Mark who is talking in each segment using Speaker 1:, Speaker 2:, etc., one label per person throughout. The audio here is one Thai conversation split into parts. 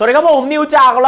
Speaker 1: สวัสดีครับผม นิวจากร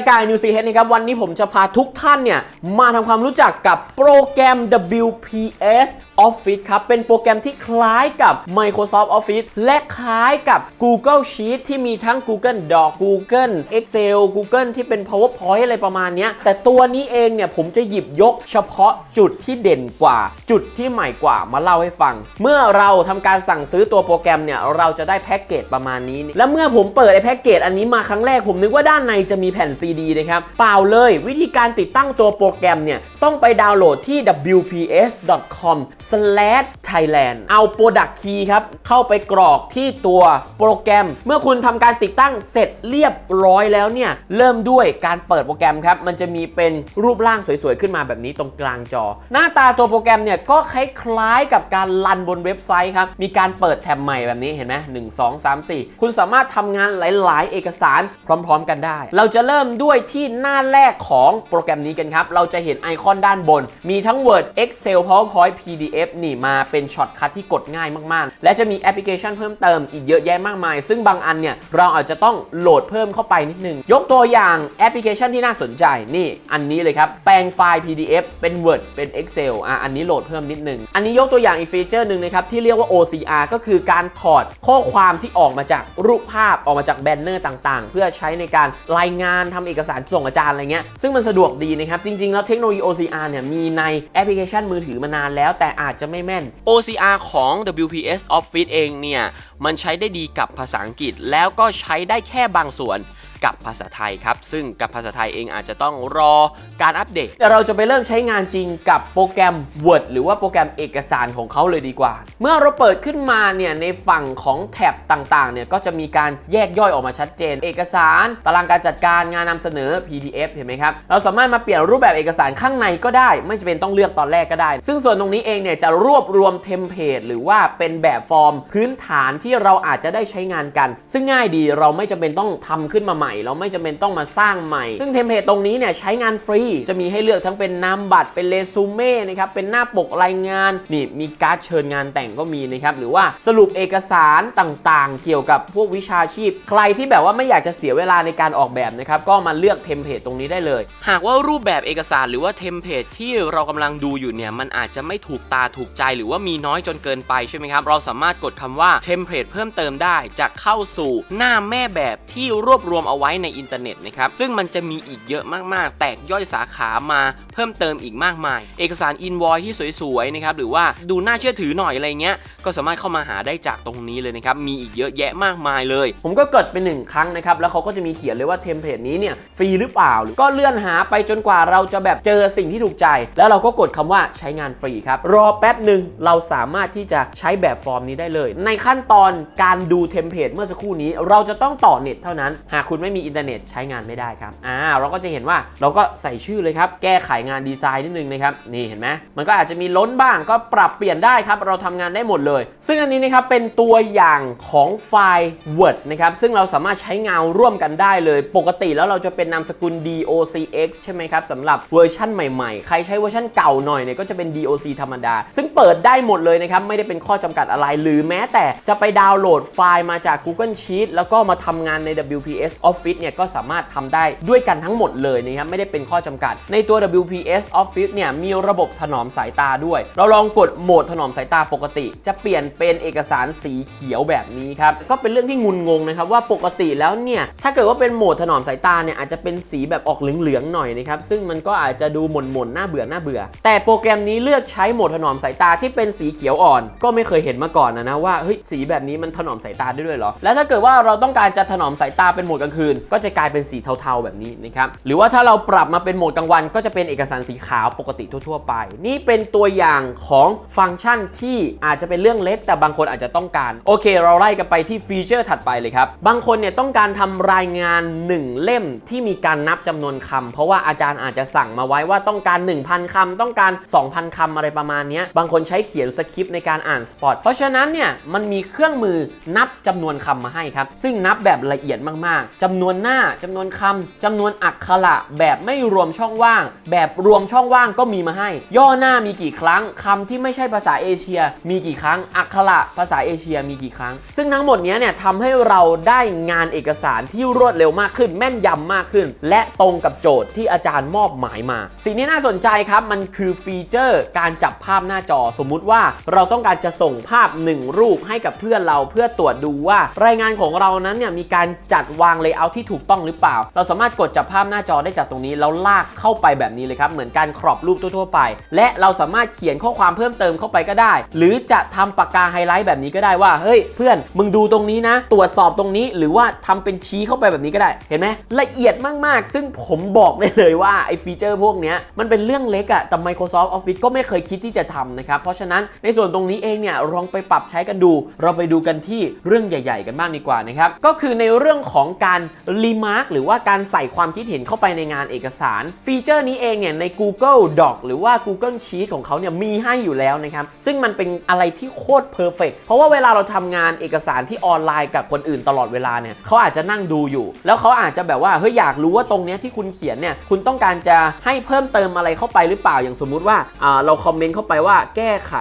Speaker 1: ายการนิวซีเฮดนะครับ วันนี้ผมจะพาทุกท่านเนี่ย มาทำความรู้จักกับโปรแกรม WPS Office ครับ เป็นโปรแกรมที่คล้ายกับ Microsoft Office และคล้ายกับ Google Sheet ที่มีทั้ง Google Doc Google Excel Google ที่เป็น PowerPoint อะไรประมาณนี้ แต่ตัวนี้เองเนี่ย ผมจะหยิบยกเฉพาะจุดที่เด่นกว่า จุดที่ใหม่กว่ามาเล่าให้ฟัง เมื่อเราทำการสั่งซื้อตัวโปรแกรมเนี่ย เราจะได้แพ็กเกจประมาณนี้ และเมื่อผมเปิดไอ้แพ็กเกจอันนี้มาครั้งแรกผมนึกว่าด้านในจะมีแผ่นซีดีนะครับ เปล่าเลยวิธีการติดตั้งตัวโปรแกรมเนี่ย ต้องไปดาวน์โหลดที่ wps.com/thailand เอา Product Key ครับ เข้าไปกรอกที่ตัวโปรแกรม เมื่อคุณทำการติดตั้งเสร็จเรียบร้อยแล้วเนี่ย เริ่มด้วยการเปิดโปรแกรมครับ มันจะมีเป็นรูปร่างสวยๆ ขึ้นมาแบบนี้ตรงกลางจอ หน้าตาตัวโปรแกรมเนี่ยก็คล้ายๆกับการรันบนเว็บไซต์ครับมีการเปิดแท็บใหม่แบบนี้เห็นไหมหนึ่งสองสามสี่คุณสามารถทำงานหลาย ๆ เอกสารพร้อมๆ กันได้ เราจะเริ่มด้วยที่หน้าแรกของโปรแกรมนี้กันครับ เราจะเห็นไอคอนด้านบน มีทั้ง Word Excel PowerPoint PDF นี่มาเป็นช็อตคัทที่กดง่ายมากๆ และจะมีแอปพลิเคชันเพิ่มเติมอีกเยอะแยะมากมาย ซึ่งบางอันเนี่ยเราอาจจะต้องโหลดเพิ่มเข้าไปนิดนึง ยกตัวอย่างแอปพลิเคชันที่น่าสนใจนี่ อันนี้เลยครับ แปลงไฟล์ PDF เป็น Word เป็น Excel อะอันนี้โหลดเพิ่มนิดนึง อันนี้ยกตัวอย่างอีกฟีเจอร์หนึ่งนะครับที่เรียกว่า OCR ก็คือการถอดข้อความที่ออกมาจากรูปภาพออกมาจากแบนเนอร์ต่าง ๆ เพื่อใช้ในการรายงานทำเอกสารส่งอาจารย์อะไรเงี้ยซึ่งมันสะดวกดีนะครับ จริง ๆ แล้วเทคโนโลยี OCR เนี่ยมีในแอปพลิเคชันมือถือมานานแล้ว แต่อาจจะไม่แม่น OCR ของ WPS Office เองเนี่ยมันใช้ได้ดีกับภาษาอังกฤษ แล้วก็ใช้ได้แค่บางส่วน กับภาษาไทยครับ ซึ่งกับภาษาไทยเองอาจจะต้องรอการอัปเดตแต่เราจะไปเริ่มใช้งานจริงกับโปรแกรม Word หรือว่าโปรแกรมเอกสารของเขาเลยดีกว่า เมื่อเราเปิดขึ้นมาเนี่ยในฝั่งของแท็บต่างๆเนี่ยก็จะมีการแยกย่อยออกมาชัดเจน เอกสารตารางการจัดการงานนำเสนอ PDF เห็นไหมครับเราสามารถมาเปลี่ยนรูปแบบเอกสารข้างในก็ได้ ไม่จำเป็นต้องเลือกตอนแรกก็ได้ ซึ่งส่วนตรงนี้เองเนี่ยจะรวบรวมเทมเพลตหรือว่าเป็นแบบฟอร์มพื้นฐานที่เราอาจจะได้ใช้งานกัน ซึ่งง่ายดีเราไม่จำเป็นต้องทำขึ้นมาใหม่เราไม่จำเป็นต้องมาสร้างใหม่ ซึ่งเทมเพลตตรงนี้เนี่ยใช้งานฟรี จะมีให้เลือกทั้งเป็นนามบัตรเป็นเรซูเม่นะครับ เป็นหน้าปกรายงาน นี่มีการ์ดเชิญงานแต่งก็มีนะครับ หรือว่าสรุปเอกสารต่างๆ เกี่ยวกับพวกวิชาชีพ ใครที่แบบว่าไม่อยากจะเสียเวลาในการออกแบบนะครับ ก็มาเลือกเทมเพลตตรงนี้ได้เลย หากว่ารูปแบบเอกสารหรือว่าเทมเพลตที่เรากำลังดูอยู่เนี่ยมันอาจจะไม่ถูกตาถูกใจหรือว่ามีน้อยจนเกินไปใช่ไหมครับ เราสามารถกดคำว่าเทมเพลตเพิ่มเติมได้จะเข้าสู่หน้าแม่แบบที่รวบรวมเอาไว้ในอินเทอร์เน็ตนะครับซึ่งมันจะมีอีกเยอะมากๆ แตกย่อยสาขามาเพิ่มเติมอีกมากมาย เอกสารอินวอยที่สวยๆนะครับหรือว่าดูน่าเชื่อถือหน่อยอะไรเงี้ยก็สามารถเข้ามาหาได้จากตรงนี้เลยนะครับมีอีกเยอะแยะมากมายเลย ผมก็กดไปหนึ่งครั้งนะครับแล้วเขาก็จะมีเขียนเลยว่าเทมเพลตนี้เนี่ยฟรีหรือเปล่าหรือก็เลื่อนหาไปจนกว่าเราจะแบบเจอสิ่งที่ถูกใจ แล้วเราก็กดคำว่าใช้งานฟรีครับรอแป๊บหนึ่งเราสามารถที่จะใช้แบบฟอร์มนี้ได้เลย ในขั้นตอนการดูเทมเพลตเมื่อสักครู่นี้ เราจะต้องต่อเน็ตเท่านั้นหากคุณไม่มีอินเทอร์เน็ตใช้งานไม่ได้ครับอ่าเราก็จะเห็นว่าเราก็ใส่ชื่อเลยครับ แก้ไขงานดีไซน์นิดนึงนะครับนี่เห็นไหมมันก็อาจจะมีล้นบ้างก็ปรับเปลี่ยนได้ครับ เราทำงานได้หมดเลย ซึ่งอันนี้นะครับเป็นตัวอย่างของไฟล์ Word นะครับซึ่งเราสามารถใช้งานร่วมกันได้เลย ปกติแล้วเราจะเป็นนามสกุล docx ใช่ไหมครับสำหรับเวอร์ชั่นใหม่ๆ ใครใช้เวอร์ชั่นเก่าหน่อยเนี่ยก็จะเป็น doc ธรรมดา ซึ่งเปิดได้หมดเลยนะครับไม่ได้เป็นข้อจำกัดอะไรหรือแม้แต่จะไปดาวน์โหลดไฟล์มาจาก Google Sheet แล้วก็มาทำงานใน WPS Office f f i c e เนี่ยก็สามารถทำได้ด้วยกันทั้งหมดเลยนะครับไม่ได้เป็นข้อจำกัด ในตัว WPS Office เนี่ยมีระบบถนอมสายตาด้วย เราลองกดโหมดถนอมสายตาปกติ จะเปลี่ยนเป็นเอกสารสีเขียวแบบนี้ครับก็เป็นเรื่องที่งุนงงนะครับว่าปกติแล้วเนี่ยถ้าเกิดว่าเป็นโหมดถนอมสายตาเนี่ยอาจจะเป็นสีแบบออกเหลืองๆหน่อยนะครับซึ่งมันก็อาจจะดูหม่นๆน่าเบื่อหน่าเบื่อ แต่โปรแกรมนี้เลือกใช้โหมดถนอมสายตาที่เป็นสีเขียวอ่อน ก็ไม่เคยเห็นมาก่อนนะนะว่าเฮ้ยสีแบบนี้มันถนอมสายตาได้ด้วยเหรอแล้วถ้าเกิดว่าเราต้องการจะถนอมสายตาเป็นโหมดกลางคืนก็จะกลายเป็นสีเทาๆแบบนี้นะครับหรือว่าถ้าเราปรับมาเป็นโหมดกลางวัน ก็จะเป็นเอกสารสีขาวปกติทั่วๆไป นี่เป็นตัวอย่างของฟังก์ชันที่อาจจะเป็นเรื่องเล็ก แต่บางคนอาจจะต้องการ โอเค เราไล่กันไปที่ฟีเจอร์ถัดไปเลยครับ บางคนเนี่ยต้องการทำรายงาน 1 เล่มที่มีการนับจำนวนคำเพราะว่าอาจารย์อาจจะสั่งมาไว้ว่าต้องการ 1,000คำต้องการ 2,000คำอะไรประมาณนี้บางคนใช้เขียนสคริปต์ในการอ่านสปอตเพราะฉะนั้นเนี่ยมันมีเครื่องมือนับจำนวนคำมาให้ครับซึ่งนับแบบละเอียดมากๆจำำนวนหน้าจำนวนคำจำนวนอักขระแบบไม่รวมช่องว่าง แบบรวมช่องว่างก็มีมาให้ ย่อหน้ามีกี่ครั้งคำที่ไม่ใช่ภาษาเอเชีย มีกี่ครั้งอักขระภาษาเอเชียมีกี่ครั้ง ซึ่งทั้งหมดนี้เนี่ยทำให้เราได้งานเอกสารที่รวดเร็วมากขึ้น แม่นยำมากขึ้น และตรงกับโจทย์ที่อาจารย์มอบหมายมา สิ่งที่น่าสนใจครับมันคือฟีเจอร์ การจับภาพหน้าจอสมมุติว่าเราต้องการจะส่งภาพหนึ่งรูปให้กับเพื่อนเราเพื่อตรวจดูว่ารายงานของเรานั้นเนี่ยมีการจัดวางเลเยอร์ที่ถูกต้องหรือเปล่า เราสามารถกดจับภาพหน้าจอได้จากตรงนี้แล้วลากเข้าไปแบบนี้เลยครับ เหมือนการครอบรูปทั่วๆไป และเราสามารถเขียนข้อความเพิ่มเติมเข้าไปก็ได้ หรือจะทำปากกาไฮไลท์แบบนี้ก็ได้ว่า เฮ้ยเพื่อนมึงดูตรงนี้นะ ตรวจสอบตรงนี้ หรือว่าทำเป็นชี้เข้าไปแบบนี้ก็ได้ เห็นไหมละเอียดมากๆ ซึ่งผมบอกได้เลยว่าไอ้ฟีเจอร์พวกนี้มันเป็นเรื่องเล็กอะแต่ Microsoft Office ก็ไม่เคยคิดที่จะทำนะครับ เพราะฉะนั้นในส่วนตรงนี้เองเนี่ยลองไปปรับใช้กันดู เราไปดูกันที่เรื่องใหญ่ ๆ กันบ้างดีกว่านะครับ ก็คือในเรื่องของการรีมาร์กหรือว่าการใส่ความคิดเห็นเข้าไปในงานเอกสาร ฟีเจอร์นี้เองเนี่ยใน Google Doc หรือว่า Google Sheet ของเขาเนี่ยมีให้อยู่แล้วนะครับซึ่งมันเป็นอะไรที่โคตรเพอร์เฟกเพราะว่าเวลาเราทำงานเอกสารที่ออนไลน์กับคนอื่นตลอดเวลาเนี่ยเขาอาจจะนั่งดูอยู่ แล้วเขาอาจจะแบบว่าเฮ้ยอยากรู้ว่าตรงเนี้ยที่คุณเขียนเนี่ยคุณต้องการจะให้เพิ่มเติมอะไรเข้าไปหรือเปล่าอย่างสมมุติว่าเราคอมเมนต์เข้าไปว่าแก้ไข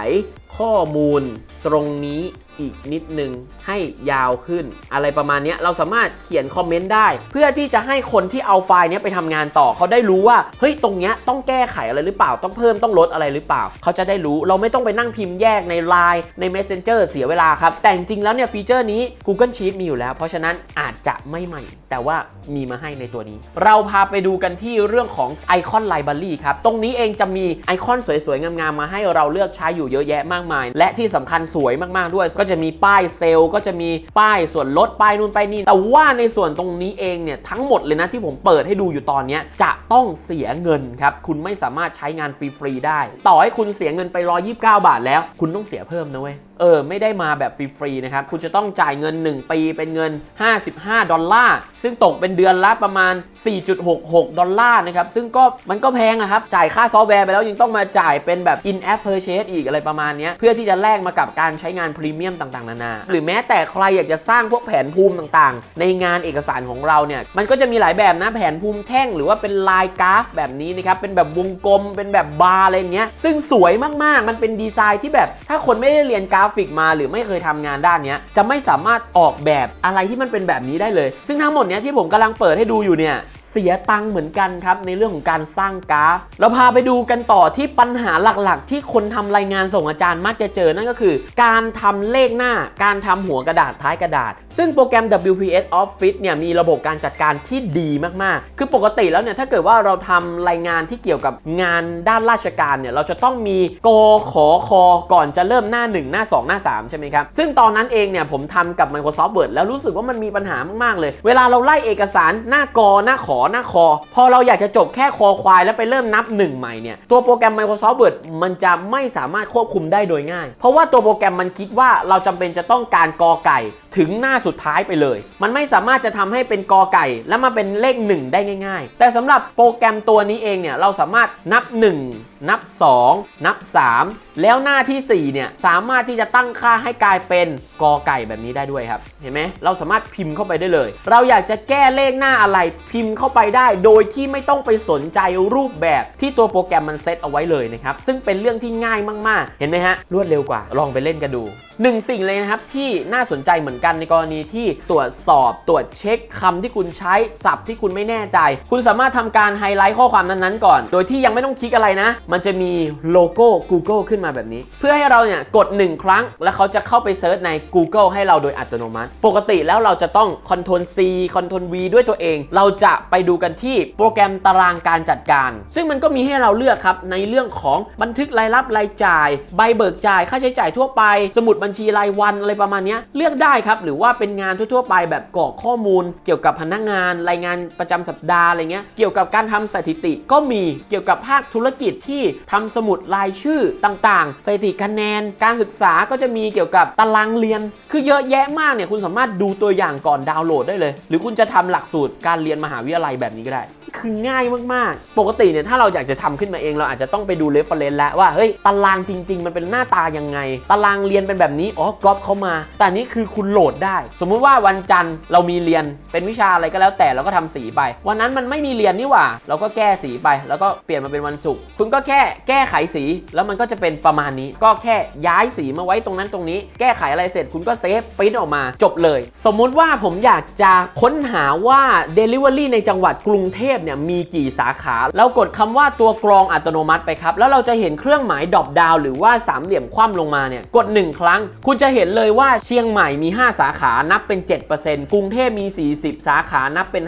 Speaker 1: ข้อมูลตรงนี้ อีกนิดนึงให้ยาวขึ้น อะไรประมาณนี้เราสามารถเขียนคอมเมนต์ได้ เพื่อที่จะให้คนที่เอาไฟล์นี้ไปทำงานต่อเขาได้รู้ว่าเฮ้ยตรงเนี้ยต้องแก้ไขอะไรหรือเปล่าต้องเพิ่มต้องลดอะไรหรือเปล่า เขาจะได้รู้เราไม่ต้องไปนั่งพิมพ์แยกใน Line ใน Messenger เสียเวลาครับ แต่จริงแล้วเนี่ยฟีเจอร์นี้ Google Sheet มีอยู่แล้ว เพราะฉะนั้นอาจจะไม่ใหม่ แต่ว่ามีมาให้ในตัวนี้ เราพาไปดูกันที่เรื่องของไอคอนไลบรารีครับตรงนี้เองจะมีไอคอนสวยๆงามๆมาให้เราเลือกใช้อยู่เยอะแยะมากมาย และที่สำคัญสวยมากๆด้วยก็จะมีป้ายเซลล์ก็จะมีป้ายส่วนลดป้ายนู่นป้ายนี่แต่ว่าในส่วนตรงนี้เองเนี่ยทั้งหมดเลยนะที่ผมเปิดให้ดูอยู่ตอนนี้จะต้องเสียเงินครับคุณไม่สามารถใช้งานฟรีๆได้ ต่อให้คุณเสียเงินไป 129 บาทแล้ว คุณต้องเสียเพิ่มนะเว้ยเออไม่ได้มาแบบฟรีๆนะครับ คุณจะต้องจ่ายเงิน 1 ปีเป็นเงิน 55 ดอลลาร์ ซึ่งตกเป็นเดือนละประมาณ 4.66 ดอลลาร์นะครับ ซึ่งก็มันก็แพงอะครับ จ่ายค่าซอฟต์แวร์ไปแล้วยังต้องมาจ่ายเป็นแบบ in app purchase อีกอะไรประมาณเนี้ยเพื่อที่จะแลกมากับการใช้งานพรีเมียมต่างๆ นานา หรือแม้แต่ใครอยากจะสร้างพวกแผนภูมิต่างๆ ในงานเอกสารของเราเนี่ย มันก็จะมีหลายแบบนะ แผนภูมิแท่งหรือว่าเป็นลายกราฟแบบนี้นะครับ เป็นแบบวงกลม เป็นแบบบาร์อะไรเงี้ย ซึ่งสวยมากๆ มันเป็นดีไซน์ที่แบบถ้าคนไม่ได้เรียนกราราฟิกมาหรือไม่เคยทำงานด้านนี้จะไม่สามารถออกแบบอะไรที่มันเป็นแบบนี้ได้เลย ซึ่งทั้งหมดเนี้ยที่ผมกำลังเปิดให้ดูอยู่เนี่ย เสียตังค์เหมือนกันครับในเรื่องของการสร้างกราฟ เราพาไปดูกันต่อที่ปัญหาหลักๆ ที่คนทำรายงานส่งอาจารย์มักจะเจอนั่นก็คือ การทำเลขหน้า การทำหัวกระดาษท้ายกระดาษ ซึ่งโปรแกรม WPS Office เนี่ยมีระบบการจัดการที่ดีมากๆ คือปกติแล้วเนี่ยถ้าเกิดว่าเราทำรายงานที่เกี่ยวกับงานด้านราชการเนี่ยเราจะต้องมีกขอคอก่อนจะเริ่มหน้า 1 หน้า 2 หน้า 3 ใช่ไหมครับ ซึ่งตอนนั้นเองเนี่ยผมทำกับ Microsoft Word แล้วรู้สึกว่ามันมีปัญหามากๆเลย เวลาเราไล่เอกสารหน้ากอหน้าขอหน้าคอ พอเราอยากจะจบแค่คอควายแล้วไปเริ่มนับ 1 ใหม่เนี่ย ตัวโปรแกรม Microsoft Word มันจะไม่สามารถควบคุมได้โดยง่าย เพราะว่าตัวโปรแกรมมันคิดว่าเราจำเป็นจะต้องการกอไก่ถึงหน้าสุดท้ายไปเลย มันไม่สามารถจะทำให้เป็นกอไก่ แล้วมาเป็นเลข 1 ได้ง่าย ๆ แต่สำหรับโปรแกรมตัวนี้เองเนี่ยเราสามารถนับ 1 นับ 2 นับ 3 แล้วหน้าทีสี่ 4 เนี่ยสามารถที่จะตั้งค่าให้กลายเป็นกอไก่แบบนี้ได้ด้วยครับ เห็นไหมเราสามารถพิมพ์เข้าไปได้เลย เราอยากจะแก้เลขหน้าอะไรพิมพ์เข้าไปได้โดยที่ไม่ต้องไปสนใจรูปแบบที่ตัวโปรแกรมมันเซตเอาไว้เลยนะครับ ซึ่งเป็นเรื่องที่ง่ายมาก ๆ เห็นไหมฮะ รวดเร็วกว่า ลองไปเล่นกันดูหนึ่งสิ่งเลยนะครับที่น่าสนใจเหมือนกันในกรณีที่ตรวจสอบตรวจเช็คคำที่คุณใช้ศัพท์ที่คุณไม่แน่ใจ คุณสามารถทำการไฮไลท์ข้อความนั้นๆก่อน โดยที่ยังไม่ต้องคลิกอะไรนะ มันจะมีโลโก้ Google ขึ้นมาแบบนี้ เพื่อให้เราเนี่ยกด 1 ครั้ง แล้วเขาจะเข้าไปเซิร์ชใน Google ให้เราโดยอัตโนมัติ ปกติแล้วเราจะต้อง Ctrl C Ctrl V ด้วยตัวเอง เราจะไปดูกันที่โปรแกรมตารางการจัดการ ซึ่งมันก็มีให้เราเลือกครับในเรื่องของบันทึกรายรับรายจ่าย ใบเบิกจ่าย ค่าใช้จ่ายทั่วไป สมุดบัญชีรายวันอะไรประมาณนี้เลือกได้ครับ หรือว่าเป็นงานทั่วๆไปแบบกรอกข้อมูล เกี่ยวกับพนักงานรายงานประจำสัปดาห์อะไรเงี้ยเกี่ยวกับการทำสถิติก็มีเกี่ยวกับภาคธุรกิจที่ทำสมุดรายชื่อต่างๆ สถิติคะแนน การศึกษาก็จะมีเกี่ยวกับตารางเรียน คือเยอะแยะมากเนี่ยคุณสามารถดูตัวอย่างก่อนดาวน์โหลดได้เลย หรือคุณจะทำหลักสูตรการเรียนมหาวิทยาลัยแบบนี้ก็ได้คือง่ายมาก ๆ ปกติเนี่ยถ้าเราอยากจะทำขึ้นมาเองเราอาจจะต้องไปดู reference แล้วว่าเฮ้ยตารางจริง ๆ มันเป็นหน้าตายังไง ตารางเรียนเป็นแบบนี้อ๋อก๊อปเข้ามา แต่นี้คือคุณโหลดได้ สมมุติว่าวันจันทร์เรามีเรียนเป็นวิชาอะไรก็แล้วแต่เราก็ทำสีไป วันนั้นมันไม่มีเรียนนี่หว่า เราก็แก้สีไป แล้วก็เปลี่ยนมาเป็นวันศุกร์คุณก็แค่แก้ไขสีแล้วมันก็จะเป็นประมาณนี้ ก็แค่ย้ายสีมาไว้ตรงนั้นตรงนี้ แก้ไขอะไรเสร็จ คุณก็เซฟปริ้นออกมาจบเลย สมมุติว่าผมอยากจะค้นหาว่า Delivery ในจังหวัดกรุงเทพเนี่ยมีกี่สาขาเรากดคำว่าตัวกรองอัตโนมัติไปครับแล้วเราจะเห็นเครื่องหมายดรอปดาวหรือว่าสามเหลี่ยมคว่ำลงมาเนี่ยกด 1 ครั้งคุณจะเห็นเลยว่าเชียงใหม่มี 5 สาขานับเป็น 7%กรุงเทพมี 40 สาขานับเป็น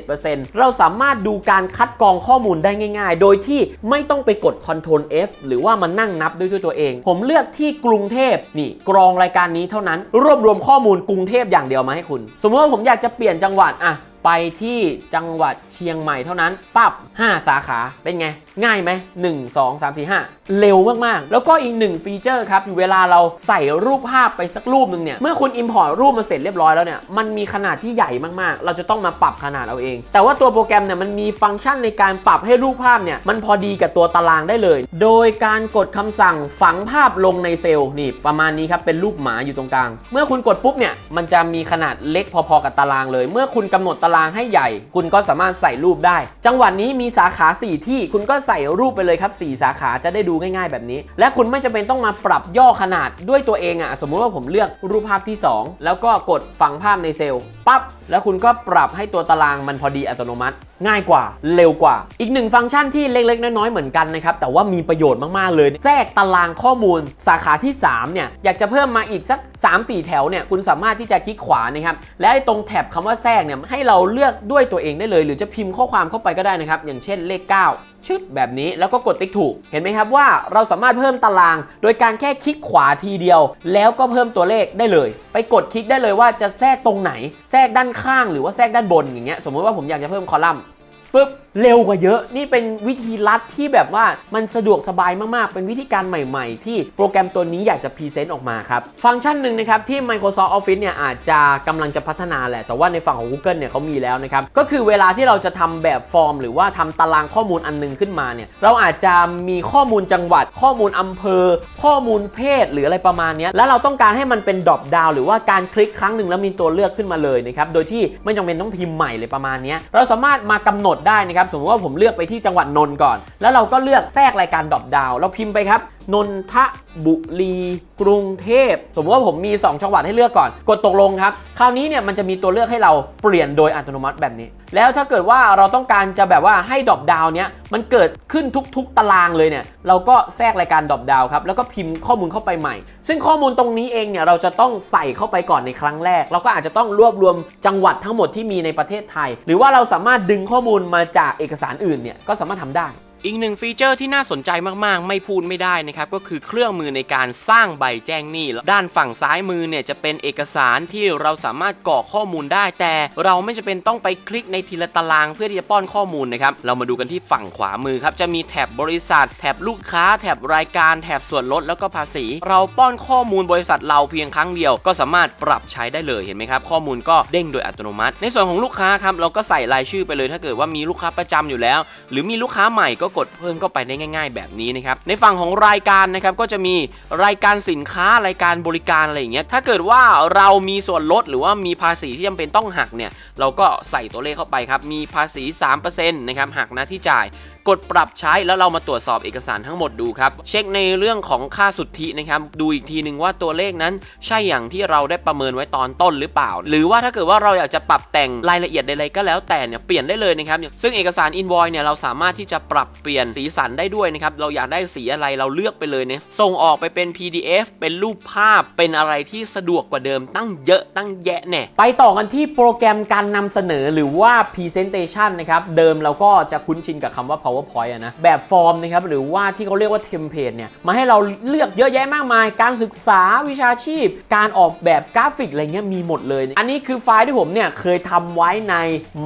Speaker 1: 57%เราสามารถดูการคัดกรองข้อมูลได้ง่าย ๆ โดยที่ไม่ต้องไปกด Ctrl F หรือว่ามานั่งนับด้วยตัวเอง ผมเลือกที่กรุงเทพนี่กรองรายการนี้เท่านั้น รวบรวมข้อมูลกรุงเทพอย่างเดียวมาให้คุณ สมมติว่าผมอยากจะเปลี่ยนจังหวัดอะไปที่จังหวัดเชียงใหม่เท่านั้น ปั๊บ5 สาขา เป็นไงง่ายไหม1 2 3 4 5 เร็วมากๆ แล้วก็อีกหนึ่งฟีเจอร์ครับเวลาเราใส่รูปภาพไปสักรูปหนึ่งเนี่ย เมื่อคุณ Import รูปมาเสร็จเรียบร้อยแล้วเนี่ย มันมีขนาดที่ใหญ่มากๆ เราจะต้องมาปรับขนาดเอาเอง แต่ว่าตัวโปรแกรมเนี่ยมันมีฟังก์ชันในการปรับให้รูปภาพเนี่ยมันพอดีกับตัวตารางได้เลย โดยการกดคำสั่งฝังภาพลงในเซลล์นี่ประมาณนี้ครับเป็นรูปหมาอยู่ตรงกลาง เมื่อคุณกดปุ๊บเนี่ยมันจะมีขนาดเล็กพอๆกับตารางเลย เมื่อคุณกำหนดตารางให้ใหญ่ คุณก็สามารถใส่รูปได้ จังหวัดนี้มีสาขา 4 ที่คุณก็ใส่รูปไปเลยครับ4สาขาจะได้ดูง่ายๆแบบนี้ และคุณไม่จำเป็นต้องมาปรับย่อขนาดด้วยตัวเองอะ่ะสมมุติว่าผมเลือกรูปภาพที่ 2 แล้วก็กดฝังภาพในเซลล์ปั๊บแล้วคุณก็ปรับให้ตัวตารางมันพอดีอัตโนมัติ ง่ายกว่า เร็วกว่า อีกหนึ่งฟังก์ชันที่เล็กๆ น้อยๆเหมือนกันนะครับแต่ว่ามีประโยชน์มากๆเลย แทรกตารางข้อมูล สาขาที่3เนี่ยอยากจะเพิ่มมาอีกสัก 3-4 แถวเนี่ยคุณสามารถที่จะคลิกขวานะครับและไอ้ตรงแท็บคำว่าแทรกเนี่ยให้เราเลือกด้วยตัวเองได้เลย หรือจะพิมพ์ข้อความเข้าไปก็ได้นะครับอย่างเช่นเลข 9 ชึดแบบนี้แล้วก็กดติ๊กถูก เห็นไหมครับว่าเราสามารถเพิ่มตาราง โดยการแค่คลิกขวาทีเดียว แล้วก็เพิ่มตัวเลขได้เลย ไปกดคลิกได้เลยว่าจะแทรกตรงไหน แทรกด้านข้างหรือว่าแทรกด้านบนอย่างเงี้ยสมมติว่าผมอยากจะเพิ่มคอลัมน์ปุ๊บเร็วกว่าเยอะ นี่เป็นวิธีลัดที่แบบว่ามันสะดวกสบายมาก ๆ เป็นวิธีการใหม่ ๆ ที่โปรแกรมตัวนี้อยากจะพรีเซนต์ออกมาครับ ฟังก์ชันหนึ่งนะครับที่ Microsoft Office เนี่ยอาจจะกำลังจะพัฒนาแหละ แต่ว่าในฝั่งของ Google เนี่ยเขามีแล้วนะครับ ก็คือเวลาที่เราจะทำแบบฟอร์ม หรือว่าทำตารางข้อมูลอันหนึงขึ้นมาเนี่ยเราอาจจะมีข้อมูลจังหวัด ข้อมูลอำเภอ ข้อมูลเพศหรืออะไรประมาณนี้แล้วเราต้องการให้มันเป็นดรอปดาวหรือว่าการคลิกครั้งหนึ่งแล้วมีตัวเลือกขึ้นมาเลยนะครับโดยที่ไม่จำเป็นต้องพิมพ์ใหม่เลยประมาณนี้เราสามารถมากำหนดได้นะครับนะครับ สมมติว่าผมเลือกไปที่จังหวัดนนท์ก่อน แล้วเราก็เลือกแทรกรายการดรอปดาว เราพิมพ์ไปครับ นนทบุรี กรุงเทพ สมมติว่าผมมี 2 จังหวัดให้เลือกก่อน กดตกลงครับ คราวนี้เนี่ยมันจะมีตัวเลือกให้เราเปลี่ยนโดยอัตโนมัติแบบนี้ แล้วถ้าเกิดว่าเราต้องการจะแบบว่าให้ดรอปดาวเนี้ยมันเกิดขึ้นทุกๆ ตารางเลยเนี่ยเราก็แทรกรายการดรอปดาวครับแล้วก็พิมพ์ข้อมูลเข้าไปใหม่ ซึ่งข้อมูลตรงนี้เองเนี่ยเราจะต้องใส่เข้าไปก่อนในครั้งแรก เราก็อาจจะต้องรวบรวมจังหวัดทั้งหมดที่มีในประเทศไทย หรือว่าเราสามารถดึงข้อมูลมาจากเอกสารอื่นเนี่ยก็สามารถทำได้ อีกหนึ่งฟีเจอร์ที่น่าสนใจมากๆ ไม่พูดไม่ได้นะครับ ก็คือเครื่องมือในการสร้างใบแจ้งหนี้ ด้านฝั่งซ้ายมือเนี่ยจะเป็นเอกสารที่เราสามารถกรอกข้อมูลได้ แต่เราไม่จำเป็นต้องไปคลิกในทีละตารางเพื่อที่จะป้อนข้อมูลนะครับ เรามาดูกันที่ฝั่งขวามือครับ จะมีแถบบริษัท แถบลูกค้า แถบรายการ แถบส่วนลดแล้วก็ภาษี เราป้อนข้อมูลบริษัทเราเพียงครั้งเดียว ก็สามารถปรับใช้ได้เลยเห็นไหมครับ ข้อมูลก็เด้งโดยอัตโนมัติ ในส่วนของลูกค้าครับเราก็ใส่รายชื่อไปเลย ถ้าเกิดว่ามีลูกค้าประจำอยู่แล้ว หรือมีลูกค้าใหม่ก็กดเพิ่มเข้าไปได้ง่าย ๆ แบบนี้นะครับในฝั่งของรายการนะครับก็จะมีรายการสินค้ารายการบริการอะไรอย่างเงี้ยถ้าเกิดว่าเรามีส่วนลดหรือว่ามีภาษีที่จำเป็นต้องหักเนี่ยเราก็ใส่ตัวเลขเข้าไปครับมีภาษี 3%นะครับหักหน้าที่จ่าย กดปรับใช้แล้วเรามาตรวจสอบเอกสารทั้งหมดดูครับ เช็คในเรื่องของค่าสุทธินะครับดูอีกทีหนึ่งว่าตัวเลขนั้น ใช่อย่างที่เราได้ประเมินไว้ตอนต้นหรือเปล่า หรือว่าถ้าเกิดว่าเราอยากจะปรับแต่งรายละเอียดใดๆก็แล้วแต่เนี่ยเปลี่ยนได้เลยนะครับซึ่งเอกสาร invoice เนี่ยเราสามารถที่จะปรับเปลี่ยนสีสันได้ด้วยนะครับเราอยากได้สีอะไรเราเลือกไปเลยเนี่ยส่งออกไปเป็น PDF เป็นรูปภาพเป็นอะไรที่สะดวกกว่าเดิมตั้งเยอะตั้งแยะแน่ไปต่อกันที่โปรแกรมการนำเสนอหรือว่า Presentation นะครับเดิมเราก็จะคุ้นชินกับคำว่า power PowerPoint อะนะแบบฟอร์มนะครับหรือว่าที่เขาเรียกว่าเทมเพลตเนี่ยมาให้เราเลือกเยอะแยะมากมาย การศึกษาวิชาชีพ การออกแบบกราฟิกอะไรเงี้ยมีหมดเลย อันนี้คือไฟล์ที่ผมเนี่ยเคยทำไว้ใน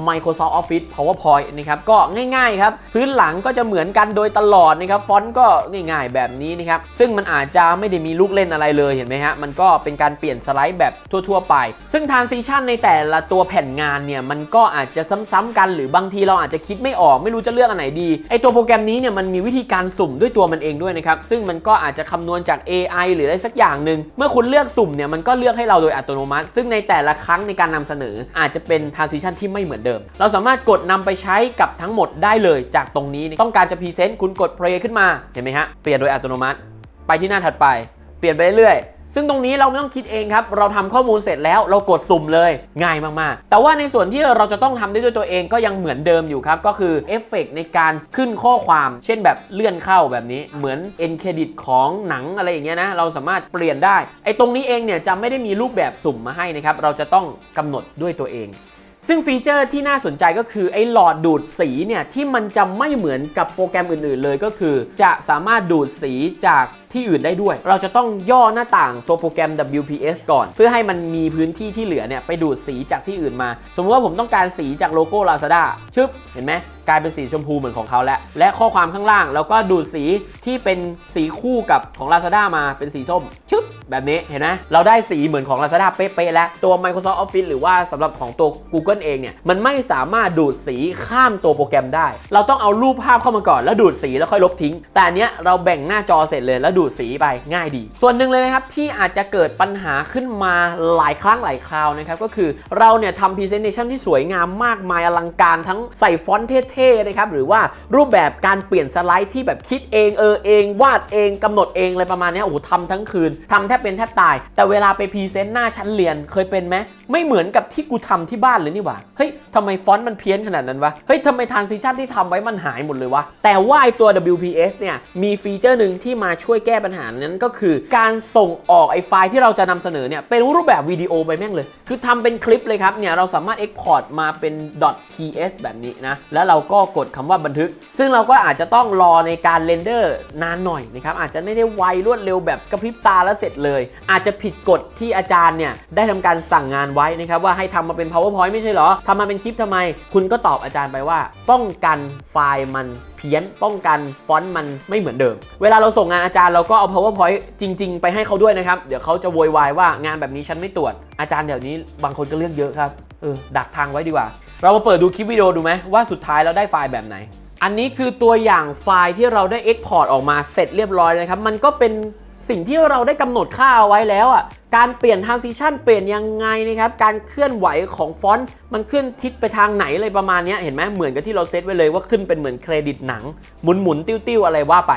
Speaker 1: Microsoft Office PowerPoint นะครับก็ง่ายๆครับพื้นหลังก็จะเหมือนกันโดยตลอดนะครับฟอนต์ก็ง่ายๆแบบนี้นะครับซึ่งมันอาจจะไม่ได้มีลูกเล่นอะไรเลยเห็นไหมฮะมันก็เป็นการเปลี่ยนสไลด์แบบทั่วๆไป ซึ่ง transition ในแต่ละตัวแผ่นงานเนี่ยมันก็อาจจะซ้ำๆกัน หรือบางทีเราอาจจะคิดไม่ออกไม่รู้จะเลือกอันไหนดีไอตัวโปรแกรมนี้เนี่ยมันมีวิธีการสุ่มด้วยตัวมันเองด้วยนะครับ ซึ่งมันก็อาจจะคำนวณจาก AI หรืออะไรสักอย่างหนึ่งเมื่อคุณเลือกสุ่มเนี่ยมันก็เลือกให้เราโดยอัตโนมัติ ซึ่งในแต่ละครั้งในการนำเสนออาจจะเป็น transition ที่ไม่เหมือนเดิม เราสามารถกดนำไปใช้กับทั้งหมดได้เลยจากตรงนี้ ต้องการจะพรีเซนต์คุณกด play ขึ้นมาเห็นไหมฮะเปลี่ยนโดยอัตโนมัติ ไปที่หน้าถัดไป เปลี่ยนไปเรื่อย ซึ่งตรงนี้เราไม่ต้องคิดเองครับ เราทำข้อมูลเสร็จแล้วเรากดสุ่มเลย ง่ายมากๆ แต่ว่าในส่วนที่เราจะต้องทำได้ด้วยตัวเองก็ยังเหมือนเดิมอยู่ครับ ก็คือเอฟเฟกในการขึ้นข้อความ เช่นแบบเลื่อนเข้าแบบนี้ เหมือน end credit ของหนังอะไรอย่างเงี้ยนะ เราสามารถเปลี่ยนได้ ไอ้ตรงนี้เองเนี่ยจะไม่ได้มีรูปแบบสุ่มมาให้นะครับ เราจะต้องกำหนดด้วยตัวเองซึ่งฟีเจอร์ที่น่าสนใจก็คือไอ้หลอดดูดสีเนี่ยที่มันจะไม่เหมือนกับโปรแกรมอื่นๆเลยก็คือ จะสามารถดูดสีจาก ที่อื่นได้ด้วย เราจะต้องย่อหน้าต่างตัวโปรแกรม WPS ก่อน เพื่อให้มันมีพื้นที่ที่เหลือเนี่ยไปดูดสีจากที่อื่นมา สมมติว่าผมต้องการสีจากโลโก้ Lazada ชึบเห็นไหมกลายเป็นสีชมพูเหมือนของเขาแล้ว และข้อความข้างล่างแล้วก็ดูดสีที่เป็นสีคู่กับของ Lazada มาเป็นสีส้มชึบแบบนี้เห็นไหมเราได้สีเหมือนของ Lazada เป๊ะๆแล้ว ตัว Microsoft Office หรือว่าสำหรับของตัว Google เองเนี่ย มันไม่สามารถดูดสีข้ามตัวโปรแกรมได้ เราต้องเอารูปภาพเข้ามาก่อน แล้วดูดสีแล้วค่อยลบทิ้ง แต่อันเนี้ยเราแบ่งหน้าจอเสร็จเลยแล้วดูดสีไปง่ายดี ส่วนหนึ่งเลยนะครับที่อาจจะเกิดปัญหาขึ้นมาหลายครั้งหลายคราวนะครับก็คือเราเนี่ยทำ Presentation ที่สวยงามมากมายอลังการทั้งใส่ฟอนต์เท่ๆนะครับหรือว่ารูปแบบการเปลี่ยนสไลด์ที่แบบคิดเองเออเองวาดเองกำหนดเองอะไรประมาณนี้โอ้โหทำทั้งคืนทำแทบเป็นแทบตาย แต่เวลาไปพรีเซนต์หน้าชั้นเรียนเคยเป็นไหมไม่เหมือนกับที่กูทำที่บ้านเลยนี่หว่าเฮ้ยทำไมฟอนต์มันเพี้ยนขนาดนั้นวะเฮ้ยทำไมทรานซิชันที่ทำไว้มันหายหมดเลยวะแต่ว่าไอตัว WPS เนี่ยมีฟีเจอร์หนึ่งที่มาช่วยแก้ก้ปัญหานั้นก็คือ การส่งออกไอไฟล์ที่เราจะนำเสนอเนี่ยเป็นรูปแบบวิดีโอไปแม่งเลย คือทำเป็นคลิปเลยครับเนี่ยเราสามารถ Export มาเป็น .ts แบบนี้นะ แล้วเราก็กดคำว่าบันทึก ซึ่งเราก็อาจจะต้องรอในการเรนเดอร์นานหน่อยนะครับอาจจะไม่ได้ไวรวดเร็วแบบกระพริบตาแล้วเสร็จเลย อาจจะผิดกฎที่อาจารย์เนี่ยได้ทำการสั่งงานไว้นะครับว่าให้ทำมาเป็น powerpoint ไม่ใช่หรอทำมาเป็นคลิปทำไม คุณก็ตอบอาจารย์ไปว่า ป้องกันไฟล์มันเพี้ยนป้องกันฟอนต์มันไม่เหมือนเดิม เวลาเราส่งงานอาจารย์เราก็เอา powerpoint จริง ๆ ไปให้เขาด้วยนะครับ เดี๋ยวเขาจะโวยวายว่างานแบบนี้ฉันไม่ตรวจ อาจารย์เดี๋ยวนี้บางคนก็เลือกเยอะครับ เออ ดักทางไว้ดีกว่า เรามาเปิดดูคลิปวิดีโอดูไหมว่าสุดท้ายเราได้ไฟล์แบบไหน อันนี้คือตัวอย่างไฟล์ที่เราได้ Export ออกมาเสร็จเรียบร้อยนะครับ มันก็เป็นสิ่งที่เราได้กำหนดค่าเอาไว้แล้วอะ การเปลี่ยน transition เปลี่ยนยังไงนะครับ การเคลื่อนไหวของฟอนต์มันเคลื่อนทิศไปทางไหนอะไรประมาณนี้เห็นไหมเหมือนกับที่เราเซตไว้เลยว่าขึ้นเป็นเหมือนเครดิตหนัง หมุนหมุนๆติ้วๆอะไรว่าไป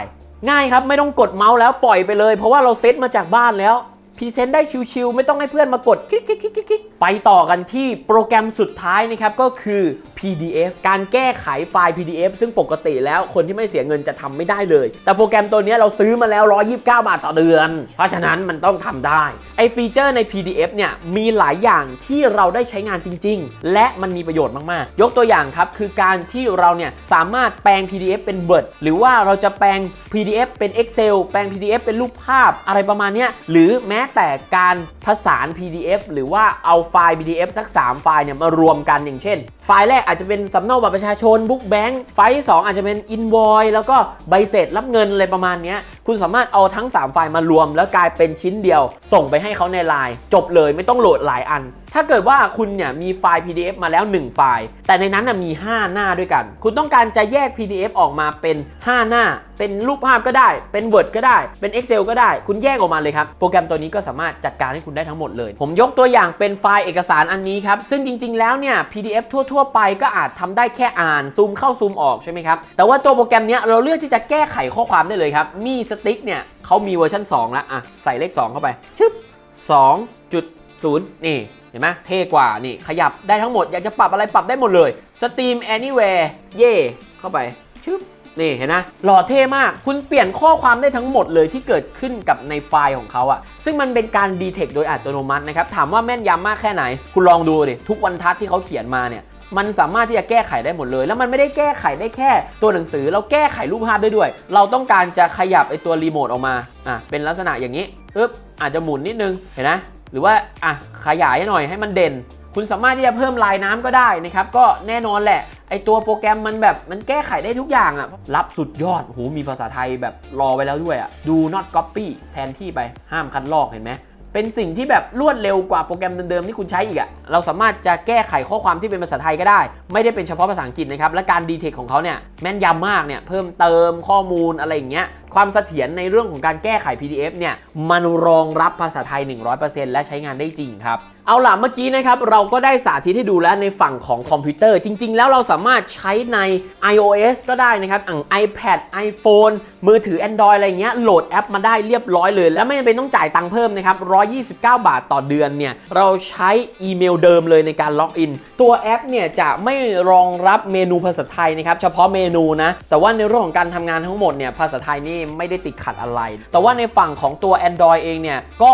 Speaker 1: ง่ายครับไม่ต้องกดเมาส์แล้วปล่อยไปเลย เพราะว่าเราเซตมาจากบ้านแล้วพรีเซนต์ได้ชิวๆไม่ต้องให้เพื่อนมากดคลิกๆๆไปต่อกันที่โปรแกรมสุดท้ายนะครับก็คือ PDF การแก้ไขไฟล์ PDF ซึ่งปกติแล้วคนที่ไม่เสียเงินจะทำไม่ได้เลย แต่โปรแกรมตัวนี้เราซื้อมาแล้ว 129 บาทต่อเดือน เพราะฉะนั้นมันต้องทำได้ ไอฟีเจอร์ใน PDF เนี่ยมีหลายอย่างที่เราได้ใช้งานจริง ๆ และมันมีประโยชน์มาก ๆ ยกตัวอย่างครับ คือการที่เราเนี่ยสามารถแปลง PDF เป็น Word หรือว่าเราจะแปลง PDF เป็น Excel แปลง PDF เป็นรูปภาพอะไรประมาณนี้หรือแม้แต่การผสาน PDF หรือว่าเอาไฟล์ PDF สัก 3 ไฟล์เนี่ยมารวมกันอย่างเช่น ไฟล์แรกอาจจะเป็นสำเนาบัตรประชาชนบุ๊กแบงค์ไฟสองอาจจะเป็นอินวอยแล้วก็ใบเสร็จรับเงินอะไรประมาณนี้ คุณสามารถเอาทั้ง 3 ไฟล์มารวม แล้วกลายเป็นชิ้นเดียว ส่งไปให้เขาในไลน์จบเลยไม่ต้องโหลดหลายอัน ถ้าเกิดว่าคุณเนี่ยมีไฟล์ PDF มาแล้ว 1 ไฟล์ แต่ในนั้นนะมี 5 หน้าด้วยกัน คุณต้องการจะแยก PDF ออกมาเป็น 5 หน้า เป็นรูปภาพก็ได้ เป็น Word ก็ได้ เป็น Excel ก็ได้ คุณแยกออกมาเลยครับโปรแกรมตัวนี้ก็สามารถจัดการให้คุณได้ทั้งหมดเลย ผมยกตัวอย่างเป็นไฟล์เอกสารอันนี้ครับซึ่งจริง ๆ แล้วเนี่ย PDF ทั่ว ๆ ไปก็อาจทำได้แค่อ่านซูมเข้าซูมออกใช่ไหมครับแต่ว่าตัวโปรแกรมเนี้ยเราเลือกที่จะแก้ไขข้อความได้เลยครับมีสติ๊กเนี่ยเขามีเวอร์ชัน2แล้วอะใส่เลข 2 เข้าไปชึบ2.0 นี่เห็นไหมเท่กว่านี่ขยับได้ทั้งหมด อยากจะปรับอะไรปรับได้หมดเลย Steam Anywhere เย่เข้าไปชึบนี่เห็นนะหล่อเท่มาก คุณเปลี่ยนข้อความได้ทั้งหมดเลยที่เกิดขึ้นกับในไฟล์ของเขาอะซึ่งมันเป็นการดีเทคโดยอัตโนมัตินะครับ ถามว่าแม่นยำมากแค่ไหน คุณลองดูดิ ทุกวันทัดที่เขาเขียนมาเนี่ย มันสามารถที่จะแก้ไขได้หมดเลย แล้วมันไม่ได้แก้ไขได้แค่ตัวหนังสือ เราแก้ไขรูปภาพได้ด้วย เราต้องการจะขยับไอตัวรีโมทออกมาอะเป็นลักษณะอย่างนี้อึ๊บอาจจะหมุนนิดนึงเห็นนะหรือว่าอะขยายหน่อยให้มันเด่น คุณสามารถที่จะเพิ่มลายน้ำก็ได้นะครับก็แน่นอนแหละไอตัวโปรแกรมมันแบบมันแก้ไขได้ทุกอย่างอะ่ะรับสุดยอดโหมีภาษาไทยแบบรอไว้แล้วด้วยอะ่ะดู not copy แทนที่ไปห้ามคัดลอกเห็นไหม เป็นสิ่งที่แบบรวดเร็วกว่าโปรแกรมเดิมๆที่คุณใช้อีกอะเราสามารถจะแก้ไขข้อความที่เป็นภาษาไทยก็ได้ ไม่ได้เป็นเฉพาะภาษาอังกฤษนะครับ และการดีเทคของเขาเนี่ยแม่นยำมากเนี่ยเพิ่มเติมข้อมูลอะไรอย่างเงี้ย ความเสถียรในเรื่องของการแก้ไข PDF เนี่ยมันรองรับภาษาไทย 100%และใช้งานได้จริงครับเอาล่ะเมื่อกี้นะครับเราก็ได้สาธิตให้ดูแล้วในฝั่งของคอมพิวเตอร์ จริง ๆ แล้วเราสามารถใช้ใน iOS ก็ได้นะครับอ่าง iPad iPhone มือถือ Android อะไรเงี้ยโหลดแอปมาได้เรียบร้อยเลย แล้วไม่จำเป็นต้องจ่ายตังค์เพิ่มนะครับ129 บาทต่อเดือนเนี่ยเราใช้อีเมลเดิมเลยในการล็อกอิน ตัวแอปเนี่ยจะไม่รองรับเมนูภาษาไทยนะครับเฉพาะเมนูนะแต่ว่าในเรื่องของการทำงานทั้งหมดเนี่ยภาษาไทยนี่ไม่ได้ติดขัดอะไร แต่ว่าในฝั่งของตัว Android เองเนี่ยก็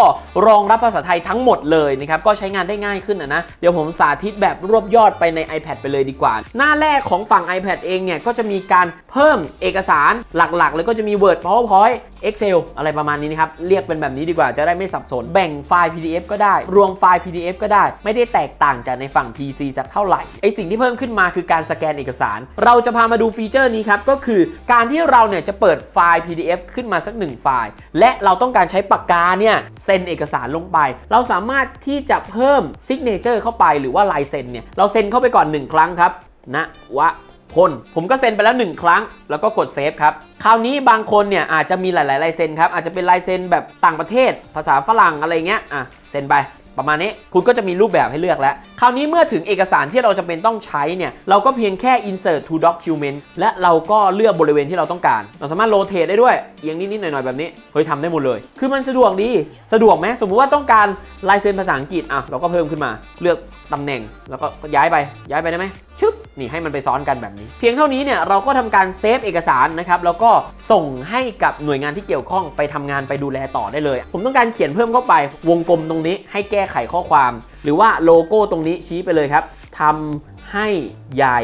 Speaker 1: รองรับภาษาไทยทั้งหมดเลยนะครับก็ใช้งานได้ง่ายขึ้นนะเดี๋ยวผมสาธิตแบบรวบยอดไปใน iPad ไปเลยดีกว่า หน้าแรกของฝั่ง iPad เองเนี่ยก็จะมีการเพิ่มเอกสารหลักๆเลยก็จะมี Word PowerPoint Excel อะไรประมาณนี้นะครับเรียกเป็นแบบนี้ดีกว่าจะได้ไม่สับสนแบ่งไฟล์ PDF ก็ได้ รวมไฟล์ PDF ก็ได้ ไม่ได้แตกต่างจากในฝั่ง PC สักเท่าไหร่ไอสิ่งที่เพิ่มขึ้นมาคือการสแกนเอกสาร เราจะพามาดูฟีเจอร์นี้ครับก็คือการที่เราเนี่ยจะเปิดไฟล์ PDF ขึ้นมาสักหนึ่งไฟล์ และเราต้องการใช้ปากกาเนี่ยเซ็นเอกสารลงไป เราสามารถที่จะเพิ่มซิกเนเจอร์เข้าไปหรือว่าลายเซ็นเนี่ยเราเซ็นเข้าไปก่อน 1 ครั้งครับณวะ พลผมก็เซ็นไปแล้ว1ครั้ง แล้วก็กดเซฟครับ คราวนี้บางคนเนี่ยอาจจะมีหลายๆลายเซ็นครับ อาจจะเป็นลายเซ็นแบบต่างประเทศ ภาษาฝรั่งอะไรเงี้ย อะ เซ็นไปประมาณนี้คุณก็จะมีรูปแบบให้เลือกแล้ว คราวนี้เมื่อถึงเอกสารที่เราจะเป็นต้องใช้เนี่ย เราก็เพียงแค่ insert to document และเราก็เลือกบริเวณที่เราต้องการ เราสามารถโรเตทได้ด้วยเอียงนิดๆหน่อยๆแบบนี้ เฮ้ยทำได้หมดเลย คือมันสะดวกดี สะดวกไหมสมมุติว่าต้องการลายเซ็นภาษาอังกฤษอะเราก็เพิ่มขึ้นมา เลือกตำแหน่งแล้วก็ย้ายไป ย้ายไปได้ไหมชึบนี่ให้มันไปซ้อนกันแบบนี้ เพียงเท่านี้เนี่ยเราก็ทำการเซฟเอกสารนะครับแล้วก็ส่งให้กับหน่วยงานที่เกี่ยวข้องไปทำงานไปดูแลต่อได้เลย ผมต้องการเขียนเพิ่มเข้าไปวงกลมตรงนี้ให้แก้ไขข้อความ หรือว่าโลโก้ตรงนี้ชี้ไปเลยครับทำให้ใหญ่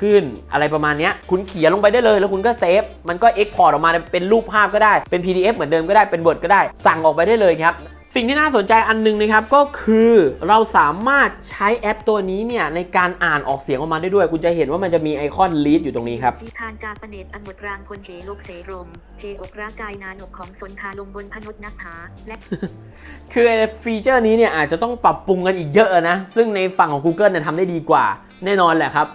Speaker 1: ขึ้นอะไรประมาณนี้คุณเขียนลงไปได้เลย แล้วคุณก็เซฟ มันก็ Export ออกมาเป็นรูปภาพก็ได้ เป็น PDF เหมือนเดิมก็ได้ เป็น Word ก็ได้ สั่งออกไปได้เลยครับ สิ่งที่น่าสนใจอันหนึงนะครับก็คือเราสามารถใช้แอปตัวนี้เนี่ยในการอ่านออกเสียงออกมาได้ด้วย คุณจะเห็นว่ามันจะมีไอคอน lead อยู่ตรงนี้ครับ
Speaker 2: ชีทานจากประเนตรอันหมดรางพลเขลกเสรมเจอกราจายนานกของสนคาลงบนพนดนักหาและ
Speaker 1: คือไอ้ฟีเจอร์นี้เนี่ยอาจจะต้องปรับปรุงกันอีกเยอะนะ ซึ่งในฝั่งของ Google เนี่ยทำได้ดีกว่าแน่นอนแหละครับ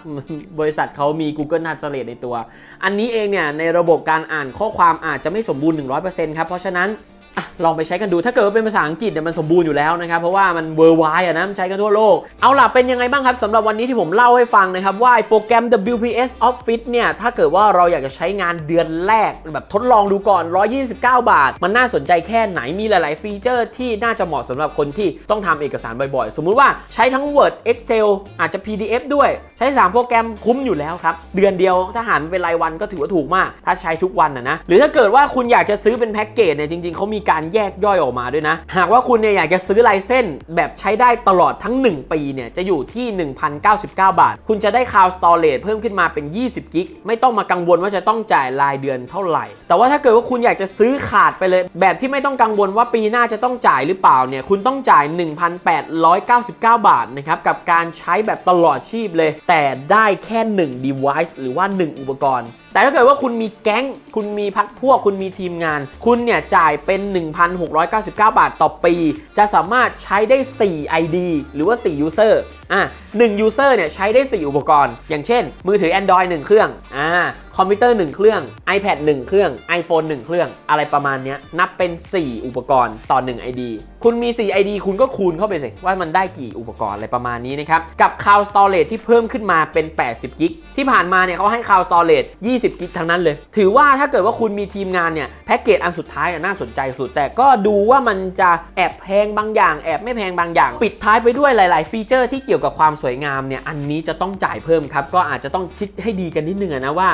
Speaker 1: บริษัทเขามี Google Translate ในตัว อันนี้เองเนี่ยในระบบการอ่านข้อความอาจจะไม่สมบูรณ์ 100%ครับ เพราะฉะนั้น อะลองไปใช้กันดูถ้าเกิดว่าเป็นภาษาอังกฤษเนี่ยมันสมบูรณ์อยู่แล้วนะครับเพราะว่ามัน worldwide อะนะมันใช้กันทั่วโลก เอาล่ะเป็นยังไงบ้างครับสำหรับวันนี้ที่ผมเล่าให้ฟังนะครับว่าโปรแกรม WPS Office เนี่ยถ้าเกิดว่าเราอยากจะใช้งานเดือนแรกแบบทดลองดูก่อน 129 บาท มันน่าสนใจแค่ไหนมีหลาย ๆ ฟีเจอร์ที่น่าจะเหมาะสำหรับคนที่ต้องทำเอกสารบ่อย ๆ สมมุติว่าใช้ทั้ง Word Excel อาจจะ PDF ด้วยใช้ 3 โปรแกรมคุ้มอยู่แล้วครับเดือนเดียวถ้าหารเป็นรายวันก็ถือว่าถูกมาก ถ้าใช้ทุกวันนะนะหรือถ้าเกิดว่าคุณอยากจะซื้อเป็นแพ็กเกจเนี่ยจริง ๆเขามีการแยกย่อยออกมาด้วยนะ หากว่าคุณเนี่ยอยากจะซื้อลายเส้นแบบใช้ได้ตลอดทั้ง 1 ปีเนี่ยจะอยู่ที่ 1,099 บาท คุณจะได้คาวสตอเรจเพิ่มขึ้นมาเป็น 20 กิก ไม่ต้องมากังวลว่าจะต้องจ่ายรายเดือนเท่าไหร่ แต่ว่าถ้าเกิดว่าคุณอยากจะซื้อขาดไปเลย แบบที่ไม่ต้องกังวลว่าปีหน้าจะต้องจ่ายหรือเปล่าเนี่ยคุณต้องจ่าย 1,899 บาทนะครับกับการใช้แบบตลอดชีพเลย แต่ได้แค่ 1 device หรือว่า 1 อุปกรณ์ แต่ถ้าเกิดว่าคุณมีแก๊ง คุณมีพักพวก คุณมีทีมงาน คุณเนี่ยจ่ายเป็น1,699 บาทต่อปี จะสามารถใช้ได้ 4 ID หรือว่า 4 user อะ1 user เนี่ยใช้ได้ 4 อุปกรณ์ อย่างเช่น มือถือ Android 1 เครื่องอ่า คอมพิวเตอร์ 1 เครื่อง iPad 1 เครื่อง iPhone 1 เครื่อง อะไรประมาณนี้นับเป็น 4 อุปกรณ์ต่อ 1 ID คุณมี 4 ID คุณก็คูณเข้าไปสิ ว่ามันได้กี่อุปกรณ์อะไรประมาณนี้นะครับ กับ Cloud Storage ที่เพิ่มขึ้นมาเป็น 80 กิก ที่ผ่านมาเนี่ยเขาให้ Cloud Storage 20 กิกทั้งนั้นเลย ถือว่าถ้าเกิดว่าคุณมีทีมงานเนี่ยแพ็กเกจอันสุดท้ายน่าสนใจสุด แต่ก็ดูว่ามันจะแอบแพงบางอย่าง แอบไม่แพงบางอย่าง ปิดท้ายไปด้วยหลาย ๆ ฟีเจอร์ที่เกี่ยวกับความสวยงามเนี่ยอันนี้จะต้องจ่ายเพิ่มครับก็อาจจะต้องคิดให้ดีกันนิดนึงนะว่า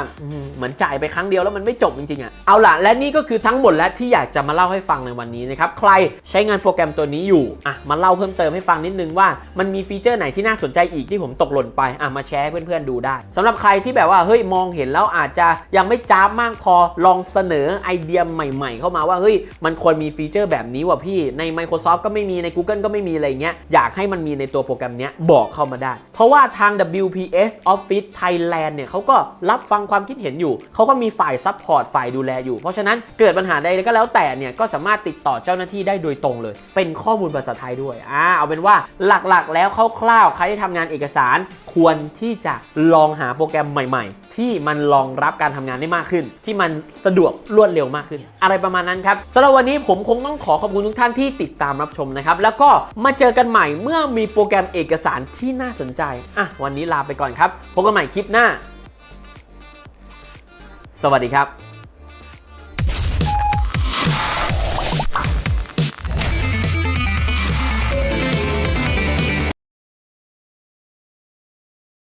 Speaker 1: เหมือนจ่ายไปครั้งเดียวแล้วมันไม่จบจริงๆอะเอาล่ะและนี่ก็คือทั้งหมดและที่อยากจะมาเล่าให้ฟังในวันนี้นะครับใครใช้งานโปรแกรมตัวนี้อยู่อะมาเล่าเพิ่มเติมให้ฟังนิดนึงว่ามันมีฟีเจอร์ไหนที่น่าสนใจอีกที่ผมตกหล่นไปอะมาแชร์ให้เพื่อนๆดูได้สำหรับใครที่แบบว่าเฮ้ยมองเห็นแล้วอาจจะยังไม่จ้าบมากพอลองเสนอไอเดียใหม่ ๆ เข้ามาว่าเฮ้ยมันควรมีฟีเจอร์แบบนี้ว่ะพี่ใน Microsoft ก็ไม่มีใน Google ก็ไม่มีอะไรเงี้ยอยากให้มันมีในตัวโปรแกรมเนี้ยบอกเข้ามาได้ เพราะว่าทาง WPS Office Thailand เนี่ยเขาก็รับฟังความคิดเห็นอยู่เขาก็มีฝ่ายซัพพอร์ตฝ่ายดูแลอยู่ เพราะฉะนั้นเกิดปัญหาใดก็แล้วแต่เนี่ยก็สามารถติดต่อเจ้าหน้าที่ได้โดยตรงเลย เป็นข้อมูลภาษาไทยด้วยอ่าเอาเป็นว่าหลักๆ แล้วคร่าวๆใครที่ทำงานเอกสาร ควรที่จะลองหาโปรแกรมใหม่ ๆ ที่มันรองรับการทำงานได้มากขึ้น ที่มันสะดวกรวดเร็วมากขึ้น อะไรประมาณนั้นครับสำหรับวันนี้ผมคงต้องขอขอบคุณทุกท่านที่ติดตามรับชมนะครับแล้วก็มาเจอกันใหม่เมื่อมีโปรแกรมเอกสารที่น่าสนใจอะวันนี้ลาไปก่อนครับพบกันใหม่คลิปหน้า วัสดีครับ